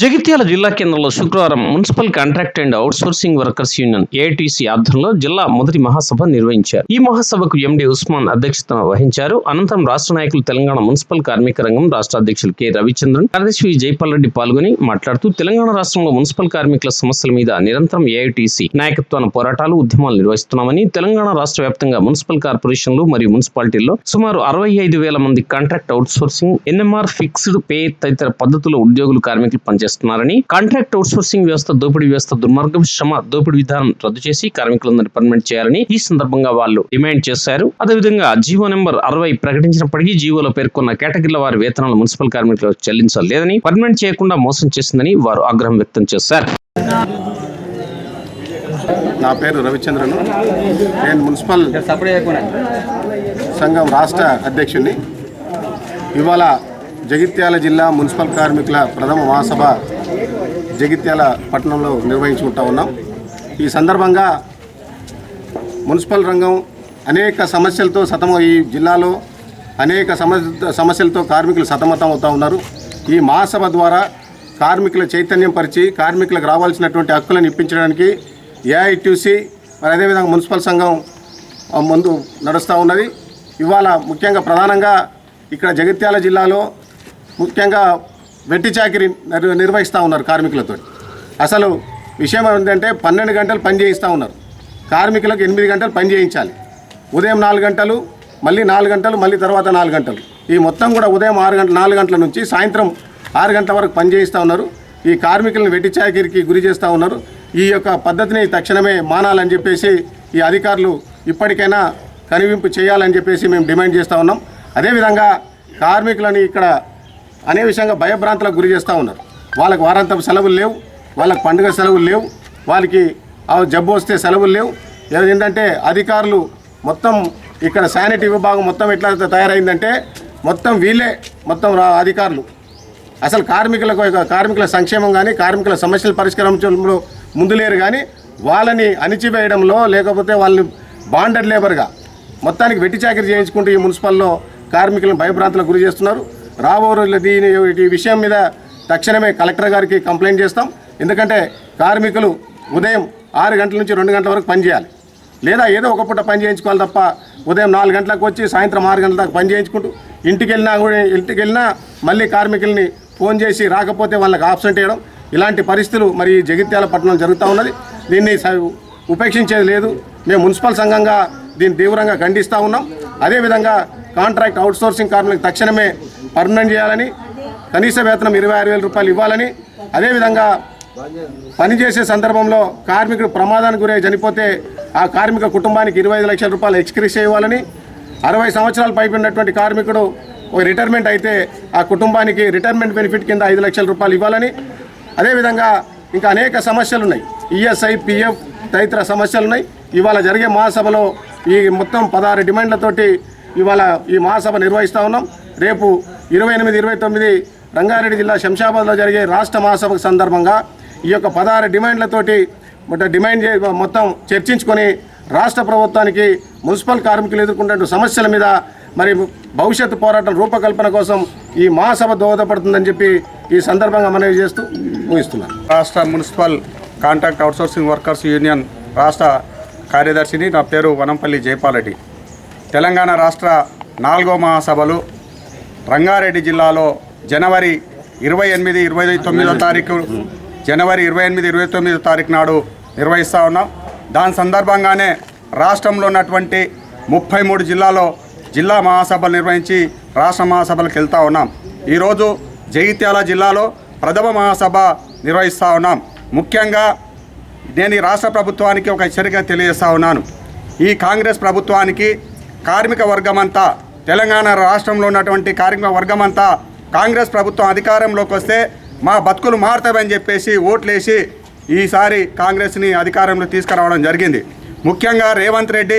జగిత్యాల జిల్లా కేంద్రంలో శుక్రవారం municipal contract and outsourcing workers union AITC ఆధ్వర్యంలో జిల్లా మొదటి మహాసభ నిర్వహించారు. ఈ మహాసభకు ఎండి ఉస్మాన్ అధ్యక్షత వహించారు. అనంతరం రాష్ట్ర నాయకులు తెలంగాణ మున్సిపల్ కార్మిక రంగం రాష్ట్ర అధ్యక్షులు కె. రవిచంద్రన్ కార్యదర్శి జైపాల్ రెడ్డి పాల్గొని మాట్లాడుతూ తెలంగాణ రాష్ట్రంలో మున్సిపల్ కార్మికుల సమస్యల మీద నిరంతరం ఏఐటీసీ నాయకత్వాన పోరాటాలు ఉద్యమాలు నిర్వహిస్తున్నామని తెలంగాణ రాష్ట్ర వ్యాప్తంగా మున్సిపల్ కార్పొరేషన్లు మరియు మున్సిపాలిటీల్లో సుమారు అరవై ఐదు వేల మంది contract outsourcing NMR fixed pay తదితర పద్ధతుల్లో ఉద్యోగులు కార్మికులు పనిచేస్తున్నారని కాంట్రాక్ట్ అవుట్సోర్సింగ్ వ్యవస్థ దోపిడీ వ్యవస్థ దుర్మార్గం శ్రమ దోపిడీ విధానం రద్దు చేసి కార్మికులందరినీ పర్మనెంట్ చేయాలని ఈ సందర్భంగా వాళ్ళు డిమాండ్ చేశారు. అదేవిధంగా జీవో నెంబర్ అరవై ప్రకటించినప్పటికీ జీవోలో పేర్కొన్న కేటగిరీల వారి వేతనాలు మున్సిపల్ కార్మికులకు చెల్లించలేదని పర్మనెంట్ చేయకుండా మోసం చేసిందని వారు ఆగ్రహం వ్యక్తం చేశారు. నా పేరు రవిచంద్రను. నేను మున్సిపల్ సంఘం రాష్ట్ర అధ్యక్షుడిని. ఇవాళ జగిత్యాల జిల్లా మున్సిపల్ కార్మికుల ప్రథమ మహాసభ జగిత్యాల పట్టణంలో నిర్వహించుకుంటా ఉన్నాం. ఈ సందర్భంగా మున్సిపల్ రంగం అనేక సమస్యలతో సతమ ఈ జిల్లాలో అనేక సమస్య సమస్యలతో కార్మికులు సతమతం అవుతూ ఉన్నారు. ఈ మహాసభ ద్వారా కార్మికుల చైతన్యం పరిచి కార్మికులకు రావాల్సినటువంటి హక్కులను ఇప్పించడానికి ఏఐటీసీ మరి అదేవిధంగా మున్సిపల్ సంఘం ముందు నడుస్తూ ఉన్నది. ఇవాళ ముఖ్యంగా ప్రధానంగా ఇక్కడ జగిత్యాల జిల్లాలో ముఖ్యంగా వెట్టి చాకిరి నిర్వహిస్తూ ఉన్నారు కార్మికులతో అసలు విషయం ఏంటంటే పన్నెండు గంటలు పని చేయిస్తూ ఉన్నారు. కార్మికులకు ఎనిమిది గంటలు పని చేయించాలి. ఉదయం నాలుగు గంటలు మళ్ళీ నాలుగు గంటలు మళ్ళీ తర్వాత నాలుగు గంటలు. ఈ మొత్తం కూడా ఉదయం ఆరు గంటల నాలుగు గంటల నుంచి సాయంత్రం ఆరు గంటల వరకు పని చేయిస్తూ ఉన్నారు. ఈ కార్మికులను వెట్టి చాకిరికి గురి చేస్తూ ఉన్నారు. ఈ యొక్క పద్ధతిని తక్షణమే మానాలని చెప్పేసి ఈ అధికారులు ఇప్పటికైనా కనివింపు చేయాలని చెప్పేసి మేము డిమాండ్ చేస్తూ ఉన్నాం. అదేవిధంగా కార్మికులని ఇక్కడ అనే విషయంగా భయభ్రాంతులకు గురి చేస్తూ ఉన్నారు. వాళ్ళకి వారాంతపు సెలవులు లేవు వాళ్ళకి పండుగ సెలవులు లేవు వాళ్ళకి ఆ జబ్బు వస్తే సెలవులు లేవు. ఏంటంటే అధికారులు మొత్తం ఇక్కడ శానిటరీ విభాగం మొత్తం ఎట్లా తయారైందంటే మొత్తం వీళ్ళే మొత్తం అధికారులు. అసలు కార్మికులకు కార్మికుల సంక్షేమం కానీ కార్మికుల సమస్యలు పరిష్కరించడంలో ముందు లేరు కానీ వాళ్ళని అణిచివేయడంలో లేకపోతే వాళ్ళని బాండెడ్ లేబర్గా మొత్తానికి వెట్టి చాకరీ చేయించుకుంటూ ఈ మున్సిపల్లో కార్మికులను భయభ్రాంతులకు గురి చేస్తున్నారు. రాబో రోజుల్లో దీని ఈ విషయం మీద తక్షణమే కలెక్టర్ గారికి కంప్లైంట్ చేస్తాం. ఎందుకంటే కార్మికులు ఉదయం ఆరు గంటల నుంచి రెండు గంటల వరకు పనిచేయాలి. లేదా ఏదో ఒక పూట పని చేయించుకోవాలి తప్ప ఉదయం నాలుగు గంటలకు వచ్చి సాయంత్రం ఆరు గంటల దాకా పని చేయించుకుంటూ ఇంటికి వెళ్ళినా కూడా ఇంటికి వెళ్ళినా మళ్ళీ కార్మికుల్ని ఫోన్ చేసి రాకపోతే వాళ్ళకి ఆబ్సెంట్ చేయడం ఇలాంటి పరిస్థితులు మరి జగిత్యాల పట్టణం జరుగుతూ ఉన్నది. దీన్ని స- ఉపేక్షించేది లేదు. మేము మున్సిపల్ సంఘంగా దీన్ని తీవ్రంగా ఖండిస్తూ ఉన్నాం. అదేవిధంగా కాంట్రాక్ట్ అవుట్సోర్సింగ్ కార్మికులకు తక్షణమే పర్మనెంట్ చేయాలని కనీస వేతనం ఇరవై ఆరు వేల రూపాయలు ఇవ్వాలని అదేవిధంగా పనిచేసే సందర్భంలో కార్మికుడు ప్రమాదానికి గురై చనిపోతే ఆ కార్మిక కుటుంబానికి ఇరవై ఐదు లక్షల రూపాయలు ఎక్స్క్రీస్ ఇవ్వాలని అరవై సంవత్సరాలు పైబడినటువంటి కార్మికుడు రిటైర్మెంట్ అయితే ఆ కుటుంబానికి రిటైర్మెంట్ బెనిఫిట్ కింద ఐదు లక్షల రూపాయలు ఇవ్వాలని అదేవిధంగా ఇంకా అనేక సమస్యలు ఉన్నాయి ఈఎస్ఐ పిఎఫ్ తదితర సమస్యలు ఉన్నాయి ఇవాళ జరిగే మహాసభలో ఈ మొత్తం పదహారు డిమాండ్లతోటి ఇవాళ ఈ మహాసభ నిర్వహిస్తూ ఉన్నాం. రేపు ఇరవై ఎనిమిది ఇరవై తొమ్మిది రంగారెడ్డి జిల్లా శంషాబాద్లో జరిగే రాష్ట్ర మహాసభ సందర్భంగా ఈ యొక్క పదహారు డిమాండ్లతోటి డిమాండ్ మొత్తం చర్చించుకొని రాష్ట్ర ప్రభుత్వానికి మున్సిపల్ కార్మికులు ఎదుర్కొంటున్న సమస్యల మీద మరి భవిష్యత్తు పోరాటం రూపకల్పన కోసం ఈ మహాసభ దోహదపడుతుందని చెప్పి ఈ సందర్భంగా మనవి చేస్తూ ముగిస్తున్నాను. రాష్ట్ర municipal contract outsourcing workers union రాష్ట్ర కార్యదర్శిని నా పేరు వనంపల్లి జయపాలరెడ్డి. తెలంగాణ రాష్ట్ర నాలుగో మహాసభలు రంగారెడ్డి జిల్లాలో జనవరి ఇరవై ఎనిమిది ఇరవై తొమ్మిదో తారీఖు జనవరి ఇరవై ఎనిమిది ఇరవై తొమ్మిదో తారీఖు నాడు నిర్వహిస్తూ ఉన్నాం. దాని సందర్భంగానే రాష్ట్రంలో ఉన్నటువంటి ముప్పై మూడు జిల్లాలో జిల్లా మహాసభలు నిర్వహించి రాష్ట్ర మహాసభలకు వెళ్తూ ఉన్నాం. ఈరోజు జగిత్యాల జిల్లాలో ప్రథమ మహాసభ నిర్వహిస్తూ ఉన్నాం. ముఖ్యంగా నేను ఈ రాష్ట్ర ప్రభుత్వానికి ఒక హెచ్చరిక తెలియజేస్తా ఉన్నాను. ఈ కాంగ్రెస్ ప్రభుత్వానికి కార్మిక వర్గమంతా తెలంగాణ రాష్ట్రంలో ఉన్నటువంటి కార్మిక వర్గమంతా కాంగ్రెస్ ప్రభుత్వం అధికారంలోకి వస్తే మా బతుకులు మారుతామని చెప్పేసి ఓట్లేసి ఈసారి కాంగ్రెస్ని అధికారంలో తీసుకురావడం జరిగింది. ముఖ్యంగా రేవంత్ రెడ్డి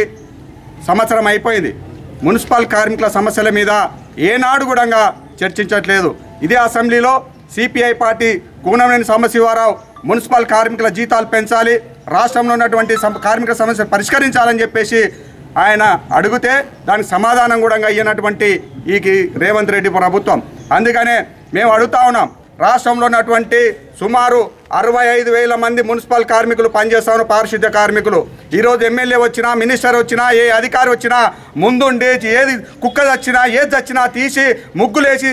సంవత్సరం అయిపోయింది. మున్సిపల్ కార్మికుల సమస్యల మీద ఏనాడు కూడా చర్చించట్లేదు. ఇదే అసెంబ్లీలో CPI party Kunamneni Sambasivarao municipal కార్మికుల జీతాలు పెంచాలి రాష్ట్రంలో ఉన్నటువంటి కార్మికుల కార్మిక సమస్యలు పరిష్కరించాలని చెప్పేసి ఆయన అడిగితే దానికి సమాధానం కూడా అయ్యినటువంటి ఈ రేవంత్ రెడ్డి ప్రభుత్వం. అందుకనే మేము అడుగుతా ఉన్నాం రాష్ట్రంలో ఉన్నటువంటి సుమారు అరవై ఐదు వేల మంది మున్సిపల్ కార్మికులు పనిచేస్తాను పారిశుద్ధ్య కార్మికులు. ఈరోజు ఎమ్మెల్యే వచ్చినా మినిస్టర్ వచ్చినా ఏ అధికారి వచ్చినా ముందుండి ఏది కుక్క చచ్చినా ఏది చచ్చినా తీసి ముగ్గులేసి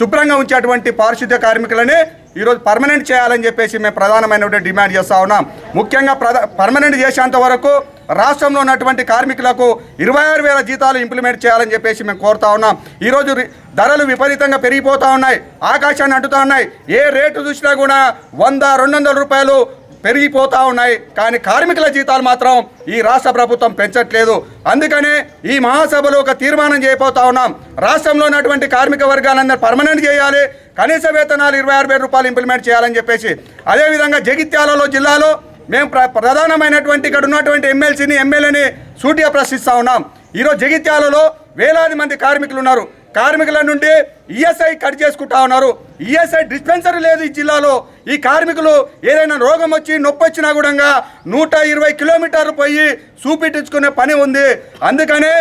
శుభ్రంగా ఉంచేటువంటి పారిశుద్ధ్య కార్మికులని ఈరోజు పర్మనెంట్ చేయాలని చెప్పేసి మేము ప్రధానమైనటువంటి డిమాండ్ చేస్తూ ఉన్నాం. ముఖ్యంగా ప్రధా పర్మనెంట్ చేసేంత వరకు రాష్ట్రంలో ఉన్నటువంటి కార్మికులకు ఇరవై ఆరు వేల జీతాలు ఇంప్లిమెంట్ చేయాలని చెప్పేసి మేము కోరుతా ఉన్నాం. ఈరోజు రి- ధరలు విపరీతంగా పెరిగిపోతూ ఉన్నాయి. ఆకాశాన్ని అంటుతా ఉన్నాయి. ఏ రేటు చూసినా కూడా వంద రెండు వందల రూపాయలు పెరిగిపోతూ ఉన్నాయి. కానీ కార్మికుల జీతాలు మాత్రం ఈ రాష్ట్ర ప్రభుత్వం పెంచట్లేదు. అందుకనే ఈ మహాసభలో ఒక తీర్మానం చేయబోతా ఉన్నాం. రాష్ట్రంలో ఉన్నటువంటి కార్మిక వర్గాలందరూ పర్మనెంట్ చేయాలి. కనీస వేతనాలు ఇరవై ఆరు వేల రూపాయలు ఇంప్లిమెంట్ చేయాలని చెప్పేసి. అదేవిధంగా జగిత్యాలలో జిల్లాలో మేము ప్ర ప్రధానమైనటువంటి ఇక్కడ ఉన్నటువంటి ఎమ్మెల్సీని ఎమ్మెల్యేని సూటిగా ప్రశ్నిస్తూ ఉన్నాం. ఈరోజు జగిత్యాలలో వేలాది మంది కార్మికులు ఉన్నారు. కార్మికుల నుండి ఈఎస్ఐ కట్ చేసుకుంటా ఉన్నారు. ఈఎస్ఐ డిస్పెన్సరీ లేదు ఈ జిల్లాలో. ఈ కార్మికులు ఏదైనా రోగం వచ్చి నొప్పి వచ్చినా కూడా నూట ఇరవై కిలోమీటర్లు పోయి చూపించుకునే పని ఉంది. అందుకనే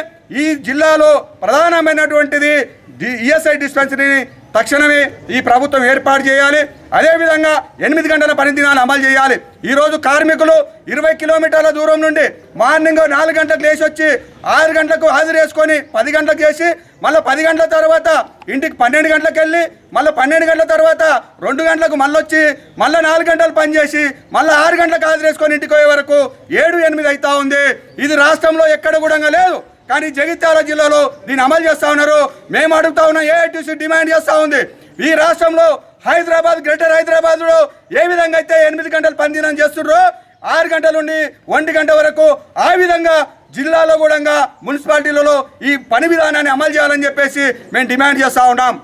ఈ జిల్లాలో ప్రధానమైనటువంటిది ఈఎస్ఐ డిస్పెన్సరీని తక్షణమే ఈ ప్రభుత్వం ఏర్పాటు చేయాలి. అదేవిధంగా ఎనిమిది గంటల పని దినాన్ని అమలు చేయాలి. ఈరోజు కార్మికులు ఇరవై కిలోమీటర్ల దూరం నుండి మార్నింగ్ నాలుగు గంటలకు లేచి వచ్చి ఆరు గంటలకు హాజరు వేసుకొని పది గంటలకు చేసి మళ్ళీ పది గంటల తర్వాత ఇంటికి పన్నెండు గంటలకు వెళ్ళి మళ్ళీ పన్నెండు గంటల తర్వాత రెండు గంటలకు మళ్ళీ వచ్చి మళ్ళీ నాలుగు గంటలు పనిచేసి మళ్ళీ ఆరు గంటలకు హాజరు వేసుకొని ఇంటికి పోయే వరకు ఏడు ఎనిమిది అవుతా ఉంది. ఇది రాష్ట్రంలో ఎక్కడ కూడా లేదు. కానీ జగిత్యాల జిల్లాలో దీన్ని అమలు చేస్తూ ఉన్నారు. మేము అడుగుతా ఉన్న ఏఐటీసీ డిమాండ్ చేస్తూ ఉంది. ఈ రాష్ట్రంలో హైదరాబాద్ గ్రేటర్ హైదరాబాద్లో ఏ విధంగా అయితే ఎనిమిది గంటలు పనిదినం చేస్తుండ్రో ఆరు గంటల నుండి ఒంటి గంట వరకు ఆ విధంగా జిల్లాలో కూడా మున్సిపాలిటీలలో ఈ పని విధానాన్ని అమలు చేయాలని చెప్పేసి మేము డిమాండ్ చేస్తా ఉన్నాం.